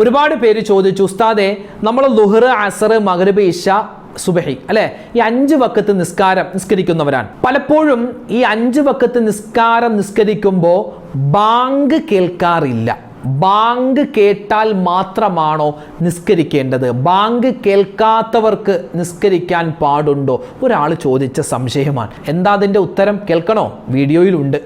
ഒരുപാട് പേര് ചോദിച്ചു ഉസ്താദെ നമ്മൾ ലുഹർ അസർ മകരബ് ഇഷ സുബഹി അല്ലെ? ഈ അഞ്ച് വക്കത്ത് നിസ്കാരം നിസ്കരിക്കുന്നവരാണ്. പലപ്പോഴും ഈ അഞ്ച് വക്കത്ത് നിസ്കാരം നിസ്കരിക്കുമ്പോൾ ബാങ്ക് കേൾക്കാറില്ല. ബാങ്ക് കേട്ടാൽ മാത്രമാണോ നിസ്കരിക്കേണ്ടത്? ബാങ്ക് കേൾക്കാത്തവർക്ക് നിസ്കരിക്കാൻ പാടുണ്ടോ? ഒരാൾ ചോദിച്ച സംശയമാണ്. എന്താ അതിന്റെ ഉത്തരം? കേൾക്കണോ? വീഡിയോയിലുണ്ട്.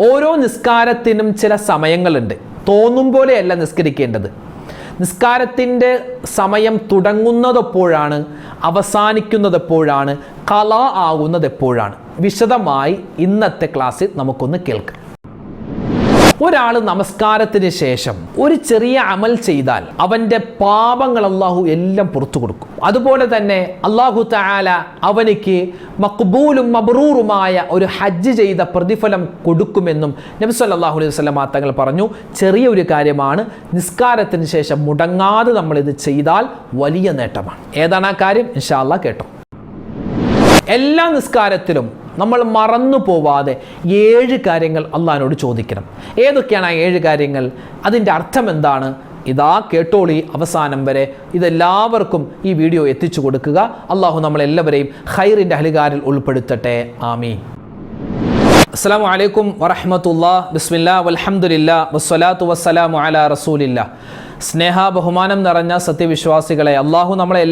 ഓരോ നിസ്കാരത്തിനും ചില സമയങ്ങളുണ്ട്. തോന്നും പോലെയല്ല നിസ്കരിക്കേണ്ടത്. നിസ്കാരത്തിന്റെ സമയം തുടങ്ങുന്നതെപ്പോഴാണ്? അവസാനിക്കുന്നത് എപ്പോഴാണ് കല ആകുന്നത് എപ്പോഴാണ് വിശദമായി ഇന്നത്തെ ക്ലാസ്സിൽ നമുക്കൊന്ന് കേൾക്കാം. ഒരാൾ നമസ്കാരത്തിന് ശേഷം ഒരു ചെറിയ അമൽ ചെയ്താൽ അവന്റെ പാപങ്ങൾ അള്ളാഹു എല്ലാം പുറത്തു കൊടുക്കും. അതുപോലെ തന്നെ അള്ളാഹു താല അവനിക്ക് മക്ബൂലും മബ്രൂറുമായ ഒരു ഹജ്ജ് ചെയ്ത പ്രതിഫലം കൊടുക്കുമെന്നും നബി അല്ലാഹു അലൈഹി വസല്ലം തങ്ങൾ പറഞ്ഞു. ചെറിയ ഒരു കാര്യമാണ് നിസ്കാരത്തിന് ശേഷം മുടങ്ങാതെ നമ്മളിത് ചെയ്താൽ വലിയ നേട്ടമാണ്. ഏതാണ് ആ കാര്യം? ഇൻഷാ അള്ളാഹ് കേട്ടോ. എല്ലാ നിസ്കാരത്തിലും നമ്മൾ മറന്നു പോവാതെ ഏഴ് കാര്യങ്ങൾ അള്ളഹാനോട് ചോദിക്കണം. ഏതൊക്കെയാണ് ആ ഏഴ് കാര്യങ്ങൾ? അതിന്റെ അർത്ഥം എന്താണ്? ഇതാ കേട്ടോളി അവസാനം വരെ ഇതെല്ലാവർക്കും ഈ വീഡിയോ എത്തിച്ചു കൊടുക്കുക. അള്ളാഹു നമ്മളെല്ലാവരെയും ഹൈറിന്റെ അഹലുകാരിൽ ഉൾപ്പെടുത്തട്ടെ. ആമീൻ. അസ്സാം വലൈക്കും വറഹമത്തുള്ള ബിസ്മില്ല വൽഹമുല്ല വസ്സലാത്തു വസ്സലാമു അല റസൂലില്ല. സ്നേഹ ബഹുമാനം നിറഞ്ഞ സത്യവിശ്വാസികളെ അള്ളാഹു നമ്മളെ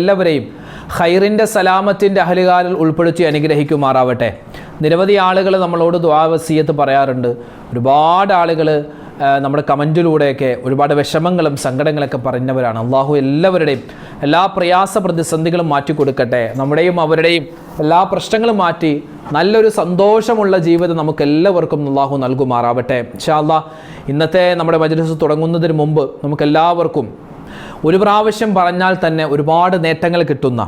ഖൈറിന്റെ സലാമത്തിന്റെ അഹലുകാരിൽ ഉൾപ്പെടുത്തി അനുഗ്രഹിക്കുമാറാവട്ടെ. നിരവധി ആളുകൾ നമ്മളോട് ദ്വാവസീയത്ത് പറയാറുണ്ട്. ഒരുപാട് ആളുകൾ നമ്മുടെ കമന്റിലൂടെയൊക്കെ ഒരുപാട് വിഷമങ്ങളും സങ്കടങ്ങളൊക്കെ പറഞ്ഞവരാണ് അള്ളാഹു എല്ലാവരുടെയും എല്ലാ പ്രയാസ പ്രതിസന്ധികളും മാറ്റി കൊടുക്കട്ടെ. നമ്മുടെയും അവരുടെയും എല്ലാ പ്രശ്നങ്ങളും മാറ്റി നല്ലൊരു സന്തോഷമുള്ള ജീവിതം നമുക്ക് എല്ലാവർക്കും അള്ളാഹു നൽകുമാറാവട്ടെ. ഇൻഷാല്ലാ ഇന്നത്തെ നമ്മുടെ മജ്ലിസ് തുടങ്ങുന്നതിന് മുമ്പ് നമുക്കെല്ലാവർക്കും ഒരു പ്രാവശ്യം പറഞ്ഞാൽ തന്നെ ഒരുപാട് നേട്ടങ്ങൾ കിട്ടുന്ന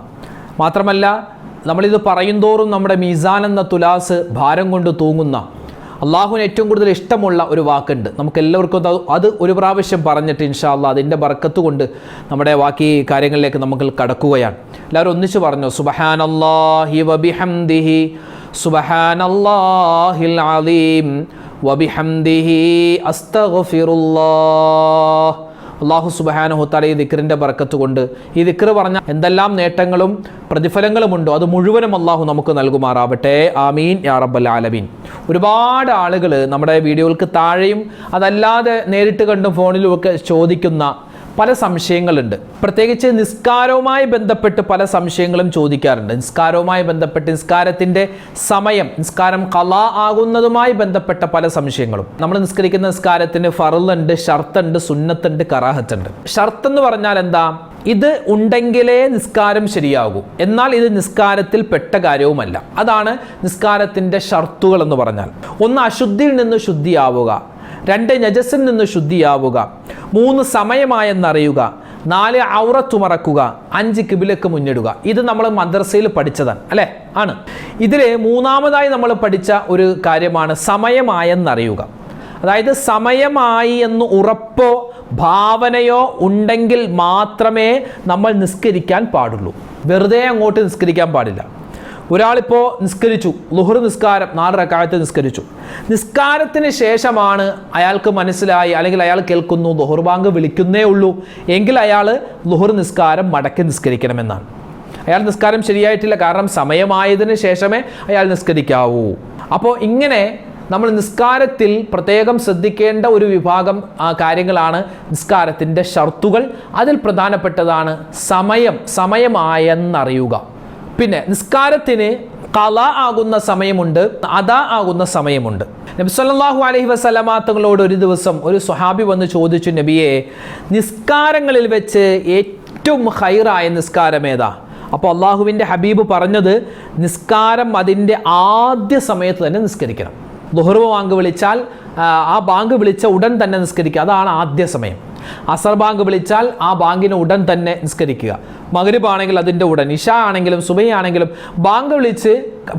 മാത്രമല്ല നമ്മളിത് പറയുന്തോറും നമ്മുടെ മീസാൻ എന്ന തുലാസ് ഭാരം കൊണ്ട് തൂങ്ങുന്ന അള്ളാഹുവിന് ഏറ്റവും കൂടുതൽ ഇഷ്ടമുള്ള ഒരു വാക്കുണ്ട്. നമുക്ക് എല്ലാവർക്കും അത് ഒരു പ്രാവശ്യം പറഞ്ഞിട്ട് ഇൻഷാല്ല അതിന്റെ ബർക്കത്ത് കൊണ്ട് നമ്മുടെ ബാക്കി കാര്യങ്ങളിലേക്ക് നമുക്ക് കടക്കുകയാണ്. എല്ലാവരും ഒന്നിച്ച് പറഞ്ഞു സുബഹാനല്ലാഹി വബിഹംദിഹി സുബഹാനല്ലാഹിൽ അലീം വബിഹംദിഹി അസ്തഗ്ഫിറുല്ലാഹ്. അള്ളാഹു സുബഹാനുഹുത്താല ഈ ദിക്കറിന്റെ ബർക്കത്ത് കൊണ്ട് ഈ ദിക്കർ പറഞ്ഞ എന്തെല്ലാം നേട്ടങ്ങളും പ്രതിഫലങ്ങളുമുണ്ടോ അത് മുഴുവനും അള്ളാഹു നമുക്ക് നൽകുമാറാവട്ടെ. ആമീൻ. യാ റബ്ബൽ ആലമീൻ. ഒരുപാട് ആളുകൾ നമ്മുടെ വീഡിയോകൾക്ക് താഴെയും അതല്ലാതെ നേരിട്ട് കണ്ടും ഫോണിലും ഒക്കെ ചോദിക്കുന്ന പല സംശയങ്ങളുണ്ട്. പ്രത്യേകിച്ച് നിസ്കാരവുമായി ബന്ധപ്പെട്ട് പല സംശയങ്ങളും ചോദിക്കാറുണ്ട്. നിസ്കാരവുമായി ബന്ധപ്പെട്ട് നിസ്കാരത്തിന്റെ സമയം നിസ്കാരം കല ആകുന്നതുമായി ബന്ധപ്പെട്ട പല സംശയങ്ങളും. നമ്മൾ നിസ്കരിക്കുന്ന നിസ്കാരത്തിന് ഫറുണ്ട് ഷർത്തുണ്ട് സുന്നത്തുണ്ട് കറാഹത്തുണ്ട്. ഷർത്ത് എന്ന് പറഞ്ഞാൽ എന്താ? ഇത് ഉണ്ടെങ്കിലേ നിസ്കാരം ശരിയാകൂ. എന്നാൽ ഇത് നിസ്കാരത്തിൽ പെട്ട കാര്യവുമല്ല. അതാണ് നിസ്കാരത്തിന്റെ ഷർത്തുകൾ എന്ന് പറഞ്ഞാൽ. ഒന്ന് അശുദ്ധിയിൽ നിന്ന് ശുദ്ധിയാവുക. രണ്ട് നജസിൽ നിന്ന് ശുദ്ധിയാവുക. മൂന്ന് സമയമായെന്നറിയുക. നാല് ഔറത്തു മറക്കുക. അഞ്ച് കിബിലക്ക് മുന്നിടുക. ഇത് നമ്മൾ മദ്രസയിൽ പഠിച്ചതാണ്. അല്ലേ? ആണ്. ഇതിൽ മൂന്നാമതായി നമ്മൾ പഠിച്ച ഒരു കാര്യമാണ് സമയമായെന്നറിയുക. അതായത് സമയമായി എന്ന് ഉറപ്പോ ഭാവനയോ ഉണ്ടെങ്കിൽ മാത്രമേ നമ്മൾ നിസ്കരിക്കാൻ പാടുള്ളൂ. വെറുതെ അങ്ങോട്ട് നിസ്കരിക്കാൻ പാടില്ല. ഒരാളിപ്പോൾ നിസ്കരിച്ചു. ലുഹർ നിസ്കാരം നാല് റക്കാലത്ത് നിസ്കരിച്ചു. നിസ്കാരത്തിന് ശേഷമാണ് അയാൾക്ക് മനസ്സിലായി അല്ലെങ്കിൽ അയാൾ കേൾക്കുന്നു ലുഹർ ബാങ്ക് വിളിക്കുന്നേ ഉള്ളൂ. എങ്കിൽ അയാൾ ലുഹർ നിസ്കാരം മടക്കി നിസ്കരിക്കണമെന്നാണ്. അയാൾ നിസ്കാരം ശരിയായിട്ടില്ല കാരണം സമയമായതിന് ശേഷമേ അയാൾ നിസ്കരിക്കാവൂ. അപ്പോൾ ഇങ്ങനെ നമ്മൾ നിസ്കാരത്തിൽ പ്രത്യേകം ശ്രദ്ധിക്കേണ്ട ഒരു വിഭാഗം കാര്യങ്ങളാണ് നിസ്കാരത്തിന്റെ ഷർത്തുകൾ. അതിൽ പ്രധാനപ്പെട്ടതാണ് സമയം സമയമായെന്നറിയുക. പിന്നെ നിസ്കാരത്തിന് കല ആകുന്ന സമയമുണ്ട് അദാ ആകുന്ന സമയമുണ്ട്. നബി സല്ലല്ലാഹു അലൈഹി വസല്ലമ തങ്ങളോട് ഒരു ദിവസം ഒരു സ്വഹാബി വന്ന് ചോദിച്ചു നബിയെ നിസ്കാരങ്ങളിൽ വെച്ച് ഏറ്റവും ഹൈറായ നിസ്കാരം ഏതാ? അപ്പോൾ അള്ളാഹുവിന്റെ ഹബീബ് പറഞ്ഞത് നിസ്കാരം അതിന്റെ ആദ്യ സമയത്ത് തന്നെ നിസ്കരിക്കണം. ദുഹർവ് ബാങ്ക് വിളിച്ചാൽ ആ ബാങ്ക് വിളിച്ച ഉടൻ തന്നെ നിസ്കരിക്കുക. അതാണ് ആദ്യ സമയം. അസർ ബാങ്ക് വിളിച്ചാൽ ആ ബാങ്കിന് ഉടൻ തന്നെ നിസ്കരിക്കുക. മകരിബ് ആണെങ്കിൽ അതിന്റെ ഉടൻ ഇഷ ആണെങ്കിലും സുബൈ ആണെങ്കിലും ബാങ്ക് വിളിച്ച്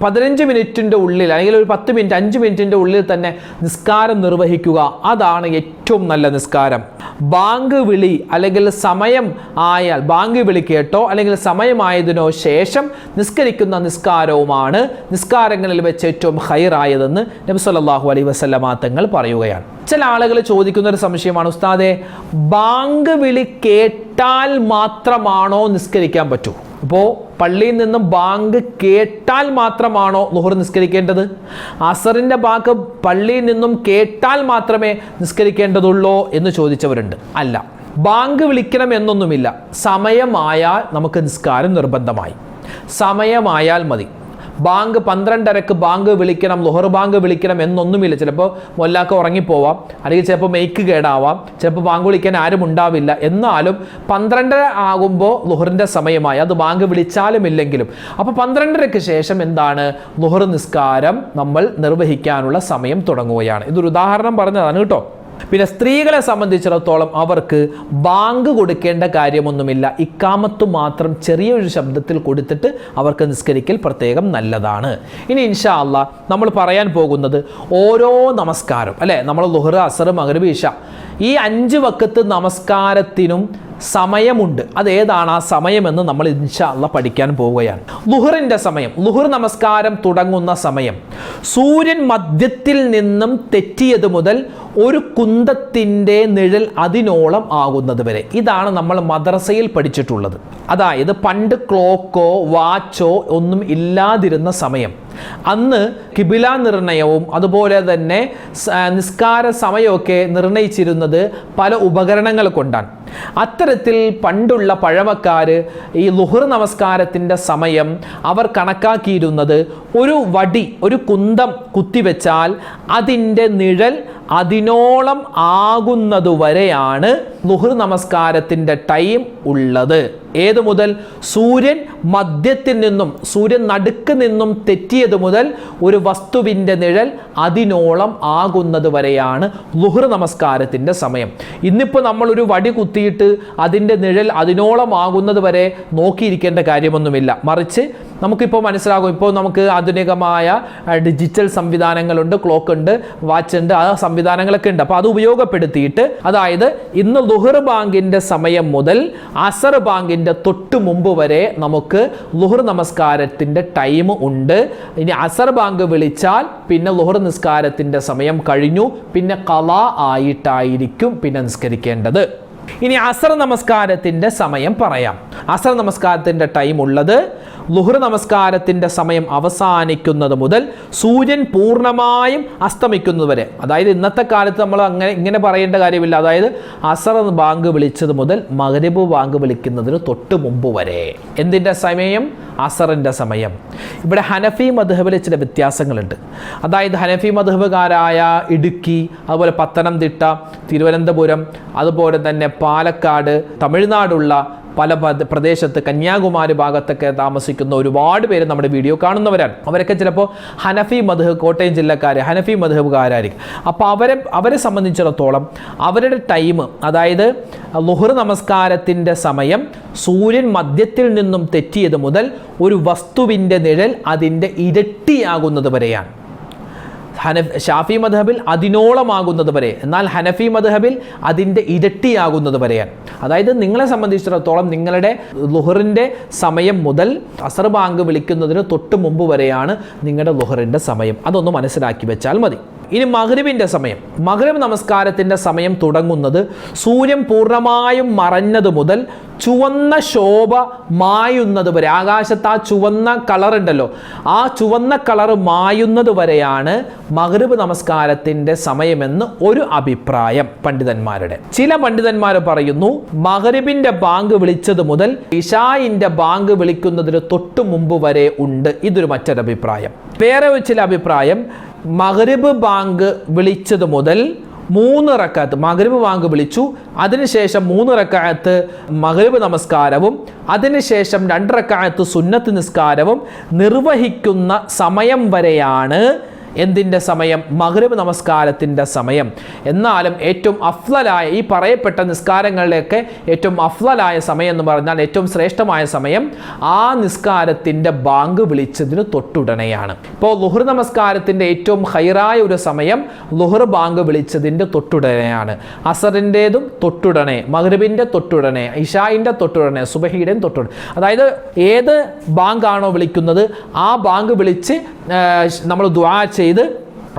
പതിനഞ്ച് മിനിറ്റിന്റെ ഉള്ളിൽ അല്ലെങ്കിൽ ഒരു പത്ത് മിനിറ്റ് അഞ്ച് മിനിറ്റിന്റെ ഉള്ളിൽ തന്നെ നിസ്കാരം നിർവഹിക്കുക. അതാണ് ഏറ്റവും നല്ല നിസ്കാരം. ബാങ്ക് വിളി അല്ലെങ്കിൽ സമയം ആയാൽ ബാങ്ക് വിളി കേട്ടോ അല്ലെങ്കിൽ സമയമായതിനോ ശേഷം നിസ്കരിക്കുന്ന നിസ്കാരവുമാണ് നിസ്കാരങ്ങളിൽ വെച്ച് ഏറ്റവും ഹൈറായതെന്ന് നബി സല്ലല്ലാഹു അലൈഹി വസല്ലമ തങ്ങൾ പറയുകയാണ്. ചില ആളുകൾ ചോദിക്കുന്ന ഒരു സംശയമാണ് ഉസ്താദെ ബാങ്ക് വിളി കേട്ടാൽ മാത്രമാണോ നിസ്കരിക്കാൻ പറ്റൂ? അപ്പോൾ പള്ളിയിൽ നിന്നും ബാങ്ക് കേട്ടാൽ മാത്രമാണോ ലുഹർ നിസ്കരിക്കേണ്ടത്? അസറിന്റെ ബാങ്ക് പള്ളിയിൽ നിന്നും കേട്ടാൽ മാത്രമേ നിസ്കരിക്കേണ്ടതുള്ളോ എന്ന് ചോദിച്ചവരുണ്ട്. അല്ല ബാങ്ക് വിളിക്കണം എന്നൊന്നുമില്ല. സമയമായാൽ നമുക്ക് നിസ്കാരം നിർബന്ധമായി. സമയമായാൽ മതി. ബാങ്ക് പന്ത്രണ്ടരക്ക് ബാങ്ക് വിളിക്കണം ലുഹർ ബാങ്ക് വിളിക്കണം എന്നൊന്നുമില്ല. ചിലപ്പോൾ മൊല്ലാക്ക ഉറങ്ങിപ്പോവാം. അല്ലെങ്കിൽ ചിലപ്പോൾ മെയ്ക്ക് കേടാവാം. ചിലപ്പോൾ ബാങ്ക് വിളിക്കാൻ ആരും ഉണ്ടാവില്ല. എന്നാലും പന്ത്രണ്ടര ആകുമ്പോൾ ലുഹറിന്റെ സമയമായി. അത് ബാങ്ക് വിളിച്ചാലും ഇല്ലെങ്കിലും. അപ്പോൾ പന്ത്രണ്ടരയ്ക്ക് ശേഷം എന്താണ്? ലുഹർ നിസ്കാരം നമ്മൾ നിർവഹിക്കാനുള്ള സമയം തുടങ്ങുകയാണ്. ഇതൊരു ഉദാഹരണം പറഞ്ഞതാണ് കേട്ടോ. പിന്നെ സ്ത്രീകളെ സംബന്ധിച്ചിടത്തോളം അവർക്ക് ബാങ്ക് കൊടുക്കേണ്ട കാര്യമൊന്നുമില്ല. ഇക്കാമത്ത് മാത്രം ചെറിയൊരു ശബ്ദത്തിൽ കൊടുത്തിട്ട് അവർക്ക് നിസ്കരിക്കൽ പ്രത്യേകം നല്ലതാണ്. ഇനി ഇൻഷാ അല്ല നമ്മൾ പറയാൻ പോകുന്നത് ഓരോ നമസ്കാരം അല്ലേ? നമ്മൾ ലുഹർ അസർ മകരബീഷ ഈ അഞ്ച് വക്കത്ത് നമസ്കാരത്തിനും സമയമുണ്ട്. അതേതാണ് ആ സമയമെന്ന് നമ്മൾ ഇൻഷാ അള്ളാ പഠിക്കാൻ പോവുകയാണ്. ലുഹറിന്റെ സമയം ലുഹർ നമസ്കാരം തുടങ്ങുന്ന സമയം. സൂര്യൻ മധ്യത്തിൽ നിന്നും തെറ്റിയത് മുതൽ ഒരു കുന്തത്തിന്റെ നിഴൽ അതിനോളം ആകുന്നത് വരെ. ഇതാണ് നമ്മൾ മദ്രസയിൽ പഠിച്ചിട്ടുള്ളത്. അതായത് പണ്ട് ക്ലോക്കോ വാച്ചോ ഒന്നും ഇല്ലാതിരുന്ന സമയം. അന്ന് കിബില നിർണയവും അതുപോലെ തന്നെ നിസ്കാര സമയമൊക്കെ നിർണയിച്ചിരുന്നത് പല ഉപകരണങ്ങൾ കൊണ്ടാണ്. അത്തരത്തിൽ പണ്ടുള്ള പഴമക്കാർ ഈ ലുഹർ നമസ്കാരത്തിന്റെ സമയം അവർ കണക്കാക്കിയിരുന്നത് ഒരു വടി ഒരു കുന്തം കുത്തിവെച്ചാൽ അതിന്റെ നിഴൽ അതിനോളം ആകുന്നതുവരെയാണ് ലുഹർ നമസ്കാരത്തിന്റെ ടൈം ഉള്ളത്. ഏതു മുതൽ സൂര്യൻ മധ്യത്തിൽ നിന്നും സൂര്യൻ നടുക്ക് നിന്നും തെറ്റിയത് മുതൽ ഒരു വസ്തുവിന്റെ നിഴൽ അതിനോളം ആകുന്നത് വരെയാണ് ലുഹർ നമസ്കാരത്തിന്റെ സമയം. ഇന്നിപ്പോൾ നമ്മളൊരു വടി കുത്തിയിട്ട് അതിന്റെ നിഴൽ അതിനോളം ആകുന്നത് വരെ നോക്കിയിരിക്കേണ്ട കാര്യമൊന്നുമില്ല. മറിച്ച് നമുക്കിപ്പോൾ മനസ്സിലാകും. ഇപ്പോൾ നമുക്ക് ആധുനികമായ ഡിജിറ്റൽ സംവിധാനങ്ങളുണ്ട് ക്ലോക്ക് ഉണ്ട് വാച്ച് ഉണ്ട് ആ സംവിധാനങ്ങളൊക്കെ ഉണ്ട്. അപ്പോൾ അത് ഉപയോഗപ്പെടുത്തിയിട്ട് അതായത് ഇന്ന് ലുഹർ ബാങ്കിന്റെ സമയം മുതൽ അസർ ബാങ്കിന്റെ തൊട്ട് മുമ്പ് വരെ നമുക്ക് ലുഹർ നമസ്കാരത്തിന്റെ ടൈം ഉണ്ട്. ഇനി അസർ ബാങ്ക് വിളിച്ചാൽ പിന്നെ ലുഹർ നിസ്കാരത്തിന്റെ സമയം കഴിഞ്ഞു. പിന്നെ കല ആയിട്ടായിരിക്കും പിന്നെ നിസ്കരിക്കേണ്ടത്. ഇനി അസർ നമസ്കാരത്തിന്റെ സമയം പറയാം. അസർ നമസ്കാരത്തിന്റെ ടൈം ഉള്ളത് ലുഹർ നമസ്കാരത്തിന്റെ സമയം അവസാനിക്കുന്നത് മുതൽ സൂര്യൻ പൂർണമായും അസ്തമിക്കുന്നത് വരെ. അതായത് ഇന്നത്തെ കാലത്ത് നമ്മൾ അങ്ങനെ ഇങ്ങനെ പറയേണ്ട കാര്യമില്ല. അതായത് അസർ ബാങ്ക് വിളിച്ചത് മുതൽ മകരബ് ബാങ്ക് വിളിക്കുന്നതിന് തൊട്ട് മുമ്പ് വരെ. എന്തിന്റെ സമയം? അസറിന്റെ സമയം. ഇവിടെ ഹനഫി മധുഹബിൽ ചില വ്യത്യാസങ്ങളുണ്ട്. അതായത് ഹനഫി മധുഹബുകാരായ ഇടുക്കി അതുപോലെ പത്തനംതിട്ട തിരുവനന്തപുരം അതുപോലെ തന്നെ പാലക്കാട് തമിഴ്നാടുള്ള പല പ്രദേശത്ത് കന്യാകുമാരി ഭാഗത്തൊക്കെ താമസിക്കുന്ന ഒരുപാട് പേര് നമ്മുടെ വീഡിയോ കാണുന്നവരാണ്. അവരൊക്കെ ചിലപ്പോൾ ഹനഫി മധുഹ് കോട്ടയം ജില്ലക്കാർ ഹനഫി മധുഹുകാരായിരിക്കും. അപ്പോൾ അവരെ അവരെ സംബന്ധിച്ചിടത്തോളം അവരുടെ ടൈം അതായത് ലുഹർ നമസ്കാരത്തിന്റെ സമയം സൂര്യൻ മധ്യത്തിൽ നിന്നും തെറ്റിയത് മുതൽ ഒരു വസ്തുവിന്റെ നിഴൽ അതിന്റെ ഇരട്ടിയാകുന്നത് വരെയാണ്. ഹനഫ് ഷാഫി മധബിൽ അതിനോളമാകുന്നത് വരെ എന്നാൽ ഹനഫി മധബിൽ അതിന്റെ ഇരട്ടിയാകുന്നത് വരെയാണ് അതായത് നിങ്ങളെ സംബന്ധിച്ചിടത്തോളം നിങ്ങളുടെ ലുഹറിന്റെ സമയം മുതൽ അസർ ബാങ്ക് വിളിക്കുന്നതിന് തൊട്ട് മുമ്പ് വരെയാണ് നിങ്ങളുടെ ലുഹറിന്റെ സമയം. അതൊന്ന് മനസ്സിലാക്കി വെച്ചാൽ മതി. ഇനി മഗ്രിബിന്റെ സമയം. മഗ്രിബ് നമസ്കാരത്തിന്റെ സമയം തുടങ്ങുന്നത് സൂര്യൻ പൂർണമായും മറഞ്ഞത് മുതൽ ചുവന്ന ശോഭ മായുന്നത് വരെ. ആകാശത്ത് ആ ചുവന്ന കളർ ഉണ്ടല്ലോ. ആ ചുവന്ന കളർ മായുന്നത് വരെയാണ് മഗ്രിബ് നമസ്കാരത്തിന്റെ സമയമെന്ന് ഒരു അഭിപ്രായം പണ്ഡിതന്മാരുടെ. ചില പണ്ഡിതന്മാർ പറയുന്നു മഗ്രിബിന്റെ ബാങ്ക് വിളിച്ചത് മുതൽ ഇഷായിന്റെ ബാങ്ക് വിളിക്കുന്നതിന് തൊട്ട് മുമ്പ് വരെ ഉണ്ട്. ഇതൊരു മറ്റൊരു അഭിപ്രായം വേറെ ചില അഭിപ്രായം മഗ്രിബ് ബാങ്ക് വിളിച്ചത് മുതൽ മൂന്ന് റക്കാത്ത് മകരബ് ബാങ്ക് വിളിച്ചു. അതിനുശേഷം മൂന്ന് റക്കായത്ത് മകരബ് നമസ്കാരവും അതിനുശേഷം രണ്ട് റക്കായത്ത് സുന്നത്ത് നിസ്കാരവും നിർവഹിക്കുന്ന സമയം വരെയാണ് എന്തിന്റെ സമയം? മകരവ് നമസ്കാരത്തിന്റെ സമയം. എന്നാലും ഏറ്റവും അഫ്ലലായ ഈ പറയപ്പെട്ട നിസ്കാരങ്ങളിലൊക്കെ ഏറ്റവും അഫ്ലലായ സമയം എന്ന് പറഞ്ഞാൽ ഏറ്റവും ശ്രേഷ്ഠമായ സമയം ആ നിസ്കാരത്തിന്റെ ബാങ്ക് വിളിച്ചതിന് തൊട്ടുടനെയാണ്. ഇപ്പോൾ ലുഹർ നമസ്കാരത്തിന്റെ ഏറ്റവും ഹൈറായ ഒരു സമയം ലുഹർ ബാങ്ക് വിളിച്ചതിന്റെ തൊട്ടുടനെയാണ്. അസറിന്റേതും തൊട്ടുടനെ മകരവിന്റെ തൊട്ടുടനെ ഇഷായിന്റെ തൊട്ടുടനെ സുബഹിയുടെയും തൊട്ടുടനെ. അതായത് ഏത് ബാങ്കാണോ വിളിക്കുന്നത് ആ ബാങ്ക് വിളിച്ച് നമ്മൾ ദ്വാ ചെയ്ത്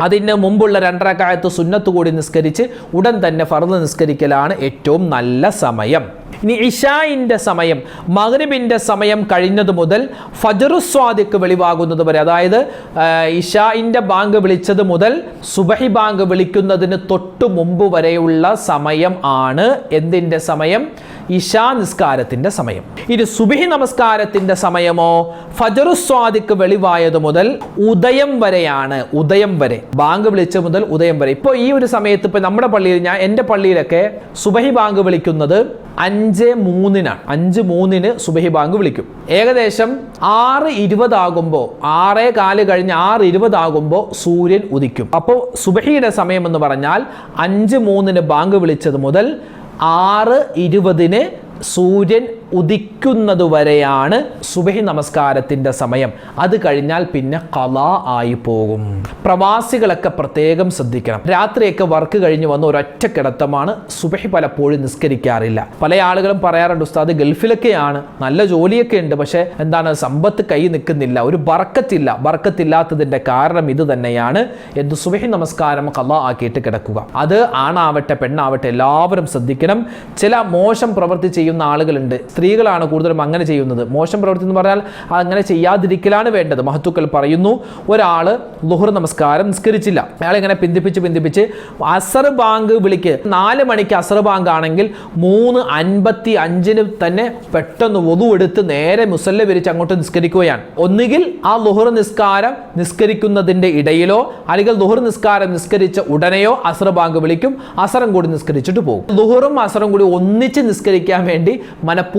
അതിന് മുമ്പുള്ള രണ്ടരക്കാലത്ത് സുന്നത്ത് കൂടി നിസ്കരിച്ച് ഉടൻ തന്നെ ഫർദ് നിസ്കരിക്കലാണ് ഏറ്റവും നല്ല സമയം. ഇനി ഇഷായിന്റെ സമയം മഗ്രിബിന്റെ സമയം കഴിഞ്ഞത് മുതൽ ഫജറുസ്വാദിക്ക് വെളിവാകുന്നത് വരെ. അതായത് ഇഷായിന്റെ ബാങ്ക് വിളിച്ചത് മുതൽ സുബഹി ബാങ്ക് വിളിക്കുന്നതിന് തൊട്ട് മുമ്പ് വരെയുള്ള സമയം ആണ് എന്തിന്റെ സമയം? ഇഷാ നിസ്കാരത്തിന്റെ സമയം. ഇനി സുബിഹി നമസ്കാരത്തിന്റെ സമയമോ? ഫജറുസ്വാദിക്ക് വെളിവായത് മുതൽ ഉദയം വരെയാണ് ഉദയം വരെ. ബാങ്ക് വിളിച്ച മുതൽ ഉദയം വരെ. ഇപ്പോൾ ഈ ഒരു സമയത്ത് ഇപ്പോൾ നമ്മുടെ പള്ളിയിൽ ഞാൻ എന്റെ പള്ളിയിലൊക്കെ സുബഹി ബാങ്ക് വിളിക്കുന്നത് അഞ്ച് മൂന്നിനാണ്. അഞ്ച് മൂന്നിന് സുബഹി ബാങ്ക് വിളിക്കും. ഏകദേശം ആറ് ഇരുപതാകുമ്പോൾ ആറേ കാൽ കഴിഞ്ഞ് ആറ് ഇരുപതാകുമ്പോൾ സൂര്യൻ ഉദിക്കും. അപ്പോൾ സുബഹിയുടെ സമയം എന്ന് പറഞ്ഞാൽ അഞ്ച് മൂന്നിന് ബാങ്ക് വിളിച്ചത് മുതൽ ആറ് ഇരുപതിന് സൂര്യൻ ഉദിക്കുന്നത് വരെയാണ് സുബഹി നമസ്കാരത്തിന്റെ സമയം. അത് കഴിഞ്ഞാൽ പിന്നെ കല ആയി പോകും. പ്രവാസികളൊക്കെ പ്രത്യേകം ശ്രദ്ധിക്കണം. രാത്രിയൊക്കെ വർക്ക് കഴിഞ്ഞ് വന്ന ഒരൊറ്റ കിടത്തമാണ് സുബഹി പലപ്പോഴും നിസ്കരിക്കാറില്ല. പല ആളുകളും പറയാറുണ്ട് ഉസ്താദ് ഗൾഫിലൊക്കെയാണ്. നല്ല ജോലിയൊക്കെ ഉണ്ട് പക്ഷേ എന്താണ് സമ്പത്ത് കൈ നിൽക്കുന്നില്ല. ഒരു ബർക്കത്തില്ല. ബർക്കത്തില്ലാത്തതിന്റെ കാരണം ഇത് തന്നെയാണ് എന്ത് സുബഹി നമസ്കാരം കല ആക്കിയിട്ട് കിടക്കുക. അത് ആണാവട്ടെ പെണ്ണാവട്ടെ എല്ലാവരും ശ്രദ്ധിക്കണം. ചില മോശം പ്രവൃത്തി ചെയ്യുന്ന ആളുകളുണ്ട്. സ്ത്രീകളാണ് കൂടുതലും അങ്ങനെ ചെയ്യുന്നത്. മോശം പ്രവൃത്തി എന്ന് പറഞ്ഞാൽ അങ്ങനെ ചെയ്യാതിരിക്കലാണ് വേണ്ടത്. മഹത്തുക്കൾ പറയുന്നു ഒരാൾ ലുഹർ നമസ്കാരം നിസ്കരിച്ചില്ല. അയാൾ ഇങ്ങനെ പിന്തിപ്പിച്ച് പിന്തിപ്പിച്ച് അസർ ബാങ്ക് വിളിക്ക്. നാല് മണിക്ക് അസർ ബാങ്ക് ആണെങ്കിൽ മൂന്ന് അൻപത്തി അഞ്ചിന് തന്നെ പെട്ടെന്ന് ഒതു എടുത്ത് നേരെ മുസല്ല വിരിച്ച് അങ്ങോട്ട് നിസ്കരിക്കുകയാണ്. ഒന്നുകിൽ ആ ലുഹർ നിസ്കാരം നിസ്കരിക്കുന്നതിന്റെ ഇടയിലോ അല്ലെങ്കിൽ ലുഹർ നിസ്കാരം നിസ്കരിച്ച ഉടനെയോ അസർ ബാങ്ക് വിളിക്കും. അസറും കൂടി നിസ്കരിച്ചിട്ട് പോകും. ലുഹറും അസറും കൂടി ഒന്നിച്ച് നിസ്കരിക്കാൻ വേണ്ടി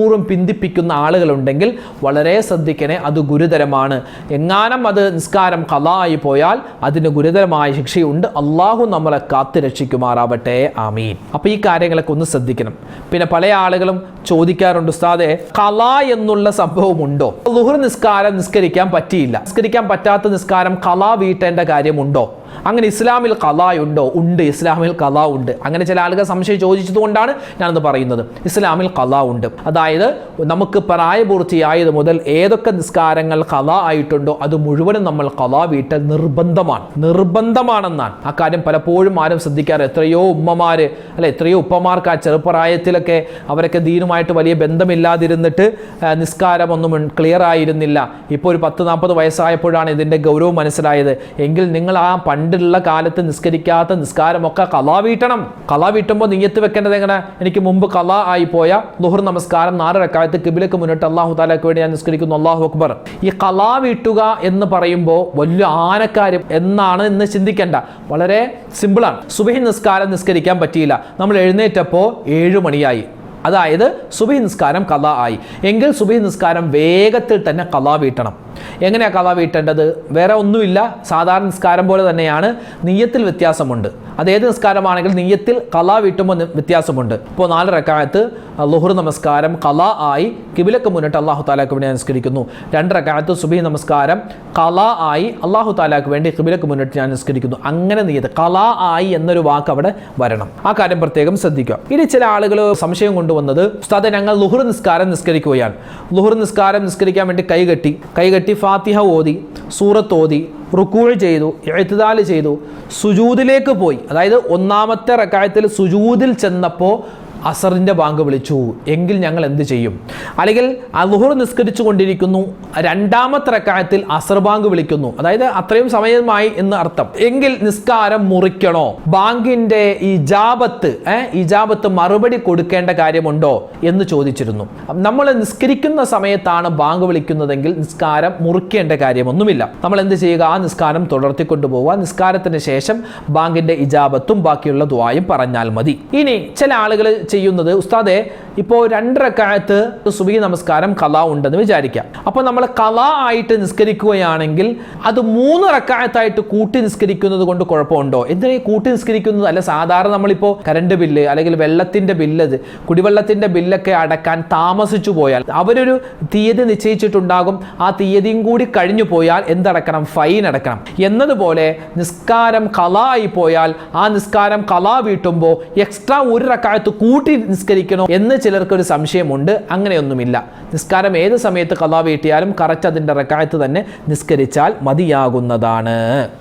മനഃപൂർവം പിന്തിപ്പിക്കുന്ന ആളുകളുണ്ടെങ്കിൽ വളരെ ശ്രദ്ധിക്കണേ അത് ഗുരുതരമാണ്. എങ്ങാനും അത് നിസ്കാരം കലായി പോയാൽ അതിന് ഗുരുതരമായ ശിക്ഷയുണ്ട്. അള്ളാഹു നമ്മളെ കാത്തു രക്ഷിക്കുമാറാവട്ടെ. ആമീൻ. അപ്പോൾ ഈ കാര്യങ്ങളൊക്കെ ഒന്ന് ശ്രദ്ധിക്കണം. പിന്നെ പല ആളുകളും ചോദിക്കാറുണ്ട് ഉസ്താദെ കല എന്നുള്ള സംഭവം ഉണ്ടോ ലുഹർ നിസ്കാരം നിസ്കരിക്കാൻ പറ്റിയില്ല. നിസ്കരിക്കാൻ പറ്റാത്ത നിസ്കാരം കല വീട്ടേണ്ട കാര്യമുണ്ടോ? അങ്ങനെ ഇസ്ലാമിൽ കലായുണ്ടോ? ഉണ്ട്. ഇസ്ലാമിൽ കലാ ഉണ്ട് അങ്ങനെ ചില ആളുകൾ സംശയം ചോദിച്ചതുകൊണ്ടാണ് ഞാനത് പറയുന്നത്. ഇസ്ലാമിൽ കലാ ഉണ്ട് അതായത് നമുക്ക് പ്രായപൂർത്തിയായത് മുതൽ ഏതൊക്കെ നിസ്കാരങ്ങൾ കലാ ആയിട്ടുണ്ടോ അത് മുഴുവനും നമ്മൾ കലാ വീട്ടൽ നിർബന്ധമാണ്. നിർബന്ധമാണെന്നാണ്. ആ കാര്യം പലപ്പോഴും ആരും ശ്രദ്ധിക്കാറ്. എത്രയോ ഉമ്മമാര് അല്ലെ എത്രയോ ഉപ്പമാർക്ക് ആ ചെറുപ്രായത്തിലൊക്കെ അവരൊക്കെ ദീനുമായിട്ട് വലിയ ബന്ധമില്ലാതിരുന്നിട്ട് നിസ്കാരമൊന്നും ക്ലിയർ ആയിരുന്നില്ല. ഇപ്പോൾ ഒരു പത്ത് നാൽപ്പത് വയസ്സായപ്പോഴാണ് ഇതിന്റെ ഗൗരവം മനസ്സിലായത്. എങ്കിൽ നിങ്ങൾ ആ പണ്ടുള്ള കാലത്ത് നിസ്കരിക്കാത്ത നിസ്കാരമൊക്കെ കലാ വീട്ടണം. കലാ വീട്ടുമ്പോൾ നീയത്ത് വെക്കേണ്ടത് എങ്ങനെ? എനിക്ക് മുമ്പ് കലാ ആയി പോയ ലുഹർ നമസ്കാരം നാല് റക്കാലത്ത് കിബിലക്ക് മുന്നിട്ട് അള്ളാഹു താലാക്ക് വേണ്ടി ഞാൻ നിസ്കരിക്കുന്നു. അള്ളാഹു അക്ബർ. ഈ കലാ വീട്ടുക എന്ന് പറയുമ്പോൾ വലിയ ആനക്കാര്യം എന്നാണ് എന്ന് ചിന്തിക്കേണ്ട. വളരെ സിമ്പിളാണ് സുബഹി നിസ്കാരം നിസ്കരിക്കാൻ പറ്റിയില്ല. നമ്മൾ എഴുന്നേറ്റപ്പോൾ ഏഴു മണിയായി. അതായത് സുബഹി നിസ്കാരം കലാ ആയി. എങ്കിൽ സുബഹി നിസ്കാരം വേഗത്തിൽ തന്നെ കലാ വീട്ടണം. എങ്ങനെയാണ് കഥ വീട്ടേണ്ടത് വേറെ ഒന്നുമില്ല. സാധാരണ നിസ്കാരം പോലെ തന്നെയാണ്. നീയത്തിൽ വ്യത്യാസമുണ്ട്. അത് ഏത് നിസ്കാരമാണെങ്കിൽ നീയത്തിൽ കല വീട്ടുമ്പോൾ വ്യത്യാസമുണ്ട്. ഇപ്പോൾ നാല് റക്കായത്ത് ലുഹുർ നമസ്കാരം കല ആയി കിബിലക്ക് മുന്നിട്ട് അള്ളാഹു താലാക്ക് വേണ്ടി നിസ്കരിക്കുന്നു. രണ്ട് റക്കായത്ത് സുബഹി നമസ്കാരം കല ആയി അള്ളാഹു താലാക്ക് വേണ്ടി കിബിലക്ക് മുന്നിട്ട് ഞാൻ നിസ്കരിക്കുന്നു. അങ്ങനെ നെയ്യത്ത് കല ആയി എന്നൊരു വാക്ക് അവിടെ വരണം. ആ കാര്യം പ്രത്യേകം ശ്രദ്ധിക്കുക. ഇനി ചില ആളുകൾ സംശയം കൊണ്ടുവന്നത് ഉസ്താദെ ഞങ്ങൾ ലുഹുർ നിസ്കാരം നിസ്കരിക്കുകയാണ്. ലുഹുർ നിസ്കാരം നിസ്കരിക്കാൻ വേണ്ടി കൈകെട്ടി കൈകെട്ടി ഫാത്തിഹ ഓതി സൂറത്ത് ഓതി റുക്കൂഴ് ചെയ്തു എഴുത്തുതാൽ ചെയ്തു സുജൂദിലേക്ക് പോയി. അതായത് ഒന്നാമത്തെ റക്കായത്തിൽ സുജൂദിൽ ചെന്നപ്പോൾ അസറിന്റെ ബാങ്ക് വിളിച്ചു. എങ്കിൽ ഞങ്ങൾ എന്ത് ചെയ്യും? അല്ലെങ്കിൽ അലുഹുർ നിസ്കരിച്ചു കൊണ്ടിരിക്കുന്നു രണ്ടാമത്തെ റക്കായത്തിൽ അസർ ബാങ്ക് വിളിക്കുന്നു. അതായത് അത്രയും സമയമായി എന്ന് അർത്ഥം. എങ്കിൽ നിസ്കാരം മുറിക്കണോ? ബാങ്കിന്റെ ഇജാബത്ത് ഇജാബത്ത് മറുപടി കൊടുക്കേണ്ട കാര്യമുണ്ടോ എന്ന് ചോദിച്ചിരുന്നു. നമ്മൾ നിസ്കരിക്കുന്ന സമയത്താണ് ബാങ്ക് വിളിക്കുന്നതെങ്കിൽ നിസ്കാരം മുറിക്കേണ്ട കാര്യമൊന്നുമില്ല. നമ്മൾ എന്ത് ചെയ്യുക? ആ നിസ്കാരം തുടർത്തിക്കൊണ്ടുപോവുക. നിസ്കാരത്തിന് ശേഷം ബാങ്കിന്റെ ഇജാബത്തും ബാക്കിയുള്ള ദുആയും പറഞ്ഞാൽ മതി. ഇനി ചില ആളുകൾ ചെയ്യുന്നത്. ഉസ്താദെ ഇപ്പോൾ രണ്ടരക്കാലത്ത് സുബി നമസ്കാരം കല ഉണ്ടെന്ന് വിചാരിക്കാം. അപ്പോൾ നമ്മൾ കല ആയിട്ട് നിസ്കരിക്കുകയാണെങ്കിൽ അത് മൂന്ന് റക്കായത്തായിട്ട് കൂട്ടി നിസ്കരിക്കുന്നത് കൊണ്ട് കുഴപ്പമുണ്ടോ? എന്തിനാ കൂട്ടി നിസ്കരിക്കുന്നത്? അല്ല സാധാരണ നമ്മളിപ്പോൾ കറണ്ട് ബില്ല് അല്ലെങ്കിൽ വെള്ളത്തിന്റെ ബില്ല് കുടിവെള്ളത്തിന്റെ ബില്ലൊക്കെ അടക്കാൻ താമസിച്ചു പോയാൽ അവരൊരു തീയതി നിശ്ചയിച്ചിട്ടുണ്ടാകും. ആ തീയതിയും കൂടി കഴിഞ്ഞു പോയാൽ എന്തടക്കണം? ഫൈൻ അടക്കണം. എന്നതുപോലെ നിസ്കാരം കല ആയി പോയാൽ ആ നിസ്കാരം കല വീട്ടുമ്പോൾ എക്സ്ട്രാ ഒരു റക്കായത്ത് കൂട്ടി നിസ്കരിക്കണോ എന്ന് ചിലർക്കൊരു സംശയമുണ്ട് അങ്ങനെയൊന്നുമില്ല. നിസ്കാരം ഏത് സമയത്ത് കലാ വീട്ടിയാലും കറക്റ്റ് അതിന്റെ റക്കായത്ത് തന്നെ നിസ്കരിച്ചാൽ മതിയാകുന്നതാണ്.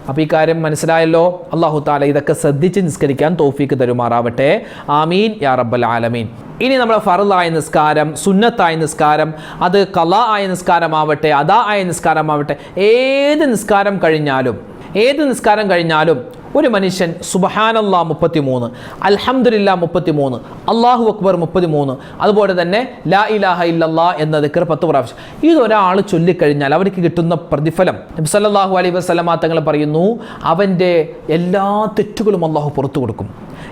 അപ്പോൾ ഈ കാര്യം മനസ്സിലായല്ലോ? അള്ളാഹു താല ഇതൊക്കെ ശ്രദ്ധിച്ച് നിസ്കരിക്കാൻ തോഫീക്ക് തരുമാറാവട്ടെ. ആമീൻ യാ റബ്ബൽ ആലമീൻ. ഇനി നമ്മൾ ഫറലായ നിസ്കാരം സുന്നത്തായ നിസ്കാരം അത് കല ആയ നിസ്കാരമാവട്ടെ അതാ ആയ നിസ്കാരമാവട്ടെ ഏത് നിസ്കാരം കഴിഞ്ഞാലും ഏത് നിസ്കാരം കഴിഞ്ഞാലും ഒരു മനുഷ്യൻ സുബഹാനല്ലാ മുപ്പത്തി മൂന്ന് അൽഹംദുലില്ല മുപ്പത്തി മൂന്ന് അള്ളാഹു അക്ബർ മുപ്പത്തി മൂന്ന് അതുപോലെ തന്നെ ലാ ഇലാഹ ഇല്ലല്ലാ എന്ന ദിക്കർ പത്ത് പ്രാവശ്യം. ഇതൊരാൾ ചൊല്ലിക്കഴിഞ്ഞാൽ അവർക്ക് കിട്ടുന്ന പ്രതിഫലം. നബി സല്ലല്ലാഹു അലൈഹി വസല്ലമ തങ്ങൾ പറയുന്നു അവന്റെ എല്ലാ തെറ്റുകളും അള്ളാഹു പുറത്തു കൊടുക്കും.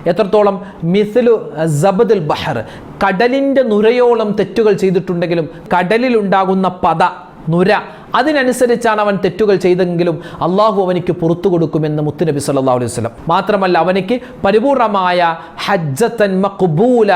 എത്രത്തോളം? മിസലു സബദുൽ ബഹർ കടലിന്റെ നുരയോളം തെറ്റുകൾ ചെയ്തിട്ടുണ്ടെങ്കിലും കടലിലുണ്ടാകുന്ന പത നുര അതിനനുസരിച്ചാണ് അവൻ തെറ്റുകൾ ചെയ്തെങ്കിലും അള്ളാഹു അവനിക്ക് പുറത്തു കൊടുക്കുമെന്ന് മുത്തുനബി സല്ലാ അലൈഹി വസ്ലം മാത്രമല്ല അവനിക്ക് പരിപൂർണമായ ഹജ്ജത്തൻ മക്ബൂല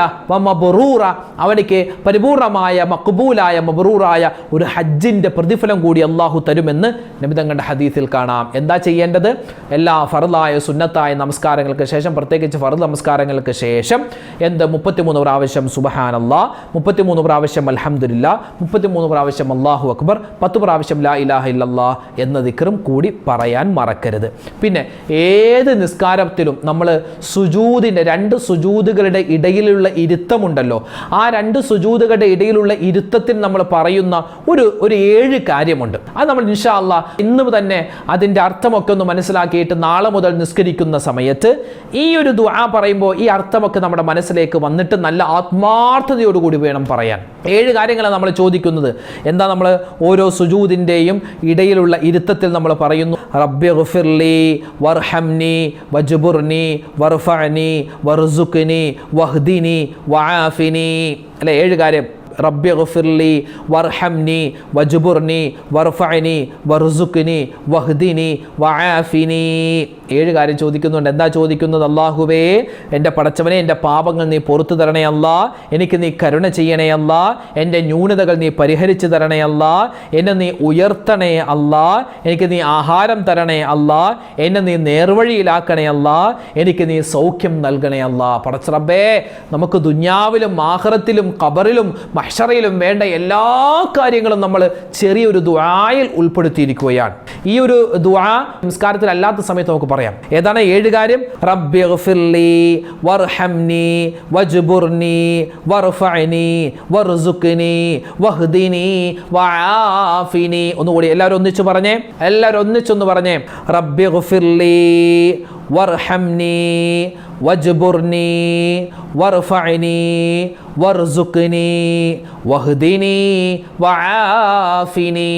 മബറൂറ അവനിക്ക് പരിപൂർണമായ മക്ബൂലായ മബറൂറായ ഒരു ഹജ്ജിന്റെ പ്രതിഫലം കൂടി അള്ളാഹു തരുമെന്ന് നബിതങ്ങളുടെ ഹദീസിൽ കാണാം. എന്താ ചെയ്യേണ്ടത്? എല്ലാ ഫറലായ സുന്നത്തായ നമസ്കാരങ്ങൾക്ക് ശേഷം പ്രത്യേകിച്ച് ഫറദ് നമസ്കാരങ്ങൾക്ക് ശേഷം എന്ത്? മുപ്പത്തിമൂന്ന് പ്രാവശ്യം സുബഹാനല്ലാ മുപ്പത്തിമൂന്ന് പ്രാവശ്യം അലഹമുല്ല മുപ്പത്തിമൂന്ന് പ്രാവശ്യം അള്ളാഹു അക്ബർ പത്ത് പ്രാവശ്യം ലാ ഇലാഹ ഇല്ലല്ലാ എന്ന ദിക്റും കൂടി പറയാൻ മറക്കരുത്. പിന്നെ ഏത് നിസ്കാരത്തിലും നമ്മൾ സുജൂതിന്റെ രണ്ട് സുജൂതുകളുടെ ഇടയിലുള്ള ഇരുത്തമുണ്ടല്ലോ. ആ രണ്ട് സുജൂതുകളുടെ ഇടയിലുള്ള ഇരുത്തത്തിൽ നമ്മൾ പറയുന്ന ഒരു ഒരു ഏഴ് കാര്യമുണ്ട്. അത് നമ്മൾ ഇൻഷാ അല്ല ഇന്ന് തന്നെ അതിന്റെ അർത്ഥമൊക്കെ ഒന്ന് മനസ്സിലാക്കിയിട്ട് നാളെ മുതൽ നിസ്കരിക്കുന്ന സമയത്ത് ഈ ഒരു ദുആ പറയുമ്പോൾ ഈ അർത്ഥമൊക്കെ നമ്മുടെ മനസ്സിലേക്ക് വന്നിട്ട് നല്ല ആത്മാർത്ഥതയോടുകൂടി വേണം പറയാൻ. ഏഴ് കാര്യങ്ങളാണ് നമ്മൾ ചോദിക്കുന്നത്. എന്താ നമ്മൾ ഓരോ സുജൂദിന്റെയും ഇടയിലുള്ള ഇരുത്തത്തിൽ നമ്മൾ പറയുന്നു റബ്ബി ഗുഫിർലി വർഹംനി വജ്ബുർനി വർഫഅനി വർസുഖ്നി വഹ്ദിനി വആഫിനി. അല്ലെ ഏഴ് കാര്യം. റബ്ബി ഗുഫിർലി വർഹംനി വജുബുർനി വർഫഅനി വർസുഖ്നി വഹ്ദിനി വആഫിനി. ഏഴ് കാര്യം ചോദിക്കുന്നുണ്ട്. എന്താ ചോദിക്കുന്നത്? അള്ളാഹുവേ എന്റെ പടച്ചവനെ എന്റെ പാപങ്ങൾ നീ പുറത്തു തരണേ എനിക്ക് നീ കരുണ ചെയ്യണേ അല്ല. എന്റെ ന്യൂനതകൾ നീ പരിഹരിച്ചു തരണേ എന്നെ നീ ഉയർത്തണേ അല്ല. എനിക്ക് നീ ആഹാരം തരണേ അല്ല. എന്നെ നീ നേർവഴിയിലാക്കണേ അല്ല. എനിക്ക് നീ സൗഖ്യം നൽകണേ അല്ല. പടച്ചറബേ നമുക്ക് ദുന്യാവിലും ആഹ്റത്തിലും ഖബറിലും മഹ്ഷറയിലും വേണ്ട എല്ലാ കാര്യങ്ങളും നമ്മൾ ചെറിയൊരു ദുആയിൽ ഉൾപ്പെടുത്തിയിരിക്കുകയാണ്. ഈ ഒരു ദുആ സംസ്കാരത്തിൽ അല്ലാത്ത സമയത്ത് നമുക്ക് പറയാം. ഏതാണ്? ഏഴ് കാര്യം. റബ്ബി ഗഫിർലി വർഹംനി വജ്ബുർനി വർഫഅനി വർസുഖ്നി വഹ്ദിനി വആഫിനി. ഒന്നുകൂടി എല്ലാവരും ഒന്നിച്ചു പറഞ്ഞേ. എല്ലാവരും ഒന്നിച്ചൊന്ന് പറഞ്ഞേ. റബ്ബി ഗഫിർലി വർഹംനി വജ്ബുർനി വർഫഅനി വർസുഖ്നി വഹ്ദിനി വആഫിനി.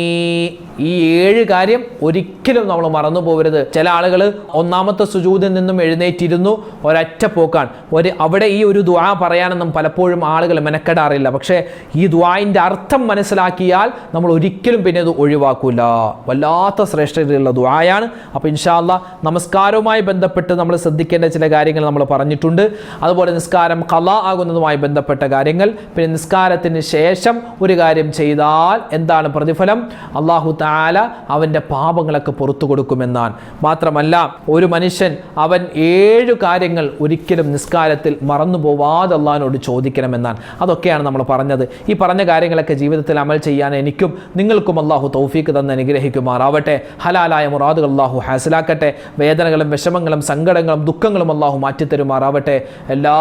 ഈ ഏഴ് കാര്യം ഒരിക്കലും നമ്മൾ മറന്നു പോകരുത് ചില ആളുകൾ ഒന്നാമത്തെ സുജൂതിൽ നിന്നും എഴുന്നേറ്റിരുന്നു. ഒരൊറ്റ പോക്കാണ്. ഒരു അവിടെ ഈ ഒരു ദ്വാ പറയാനൊന്നും പലപ്പോഴും ആളുകൾ മെനക്കെടാറില്ല. പക്ഷേ ഈ ദ്വായിന്റെ അർത്ഥം മനസ്സിലാക്കിയാൽ നമ്മൾ ഒരിക്കലും പിന്നെ ഇത് ഒഴിവാക്കൂല. വല്ലാത്ത ശ്രേഷ്ഠതയുള്ള ദ്വായാണ് അപ്പോൾ ഇൻഷാല്ല നമസ്കാരവുമായി ബന്ധപ്പെട്ട് നമ്മൾ ശ്രദ്ധിക്കേണ്ട ചില കാര്യങ്ങൾ നമ്മൾ പറഞ്ഞിട്ടുണ്ട്. അതുപോലെ നിസ്കാരം കല ആകുന്നതുമായി ബന്ധപ്പെട്ട കാര്യങ്ങൾ. പിന്നെ നിസ്കാരത്തിന് ശേഷം ഒരു കാര്യം ചെയ്താൽ എന്താണ് പ്രതിഫലം? അള്ളാഹു താല അവന്റെ പാപങ്ങളൊക്കെ പുറത്തു കൊടുക്കുമെന്നാണ്. മാത്രമല്ല ഒരു മനുഷ്യൻ അവൻ ഏഴു കാര്യങ്ങൾ ഒരിക്കലും നിസ്കാരത്തിൽ മറന്നു പോവാതെ അള്ളഹാനോട് ചോദിക്കണമെന്നാണ്. അതൊക്കെയാണ് നമ്മൾ പറഞ്ഞത്. ഈ പറഞ്ഞ കാര്യങ്ങളൊക്കെ ജീവിതത്തിൽ അമൽ ചെയ്യാൻ എനിക്കും നിങ്ങൾക്കും അള്ളാഹു തൗഫീക്ക് തന്ന് അനുഗ്രഹിക്കുമാറാവട്ടെ. ഹലാലായ മുറാദുകൾ അള്ളാഹു ഹാസിലാക്കട്ടെ. വേദനകളും വിഷമങ്ങളും സങ്കടങ്ങളും ദുഃഖങ്ങളും അള്ളാഹു മാറ്റിത്തരുമാറാവട്ടെ. എല്ലാ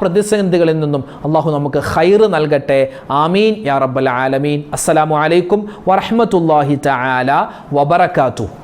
പ്രതിസന്ധികളിൽ നിന്നും അള്ളാഹു നമുക്ക് ഹൈറ് നൽകട്ടെ. ആമീൻ. യാ റബ്ബൽ ആലമീൻ. അസ്സലാമു അലൈക്കും വറഹ്മത്തുള്ളാഹി തആല വബറകാതുഹു.